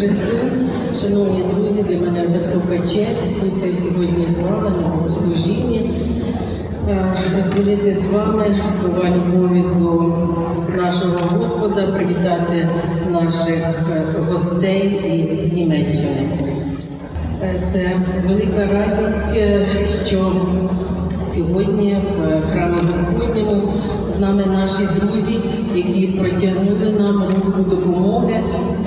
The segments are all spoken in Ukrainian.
Христу, шановні друзі, для мене висока честь бути сьогодні з вами на богослужінні, е, розділити з вами слова любові до нашого Господа, привітати наших е, гостей із Німеччини. Е, Це велика радість, що сьогодні в храмі Господньому з нами наші друзі, які протягнули нам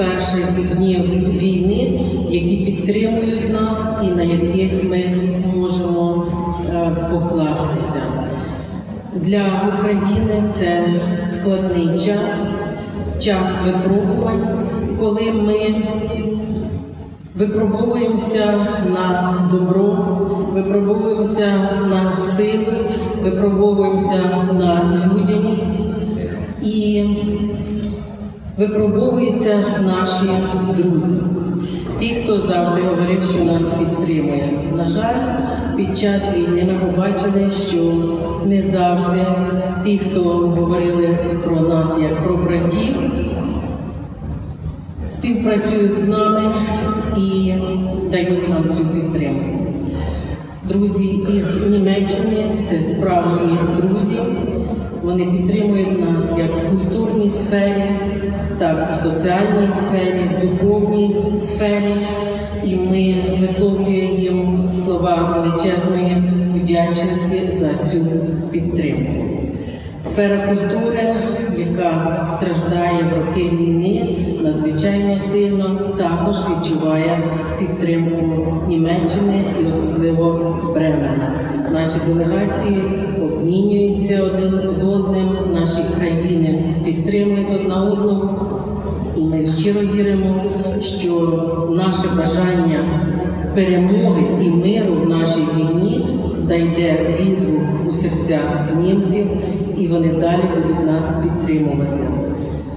перших днів війни, які підтримують нас і на яких ми можемо е, покластися. Для України це складний час, час випробувань, коли ми Випробовуємося на добро, випробовуємося на силу, випробовуємося на людяність і випробовуються наші друзі. Ті, хто завжди говорив, що нас підтримує. На жаль, під час війни ми побачили, що не завжди ті, хто говорили про нас як про братів, співпрацюють з нами і дають нам цю підтримку. Друзі із Німеччини це справжні друзі. Вони підтримують нас як в культурній сфері, так і в соціальній сфері, в духовній сфері. І ми висловлюємо їм слова величезної вдячності за цю підтримку. Сфера культури, яка страждає в роки війни, надзвичайно сильно також відчуває підтримку Німеччини і особливо Бремена. Наші делегації обмінюються один з одним, наші країни підтримують одна одну. І ми щиро віримо, що наше бажання перемоги і миру в нашій війні знайде відгук у серцях німців, і вони далі будуть нас підтримувати.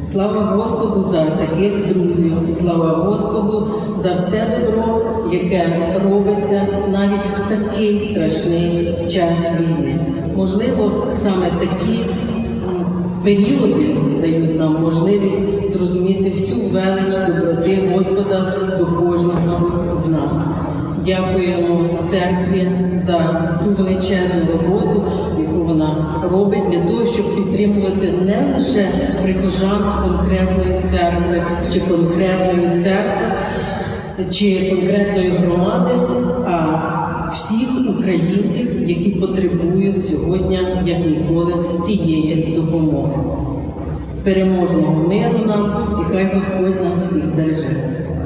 Слава Господу за таких друзів, слава Господу за все добро, яке робиться навіть в такий страшний час війни. Можливо, саме такі періоди дають нам можливість зрозуміти всю велич доброти Господа до кожного з нас. Дякуємо церкві за ту величезну роботу, яку вона робить для того, щоб підтримувати не лише прихожан конкретної церкви чи конкретної церкви чи конкретної громади, а всіх українців, які потребують сьогодні, як ніколи, цієї допомоги. Переможного миру нам і хай Господь нас всіх береже.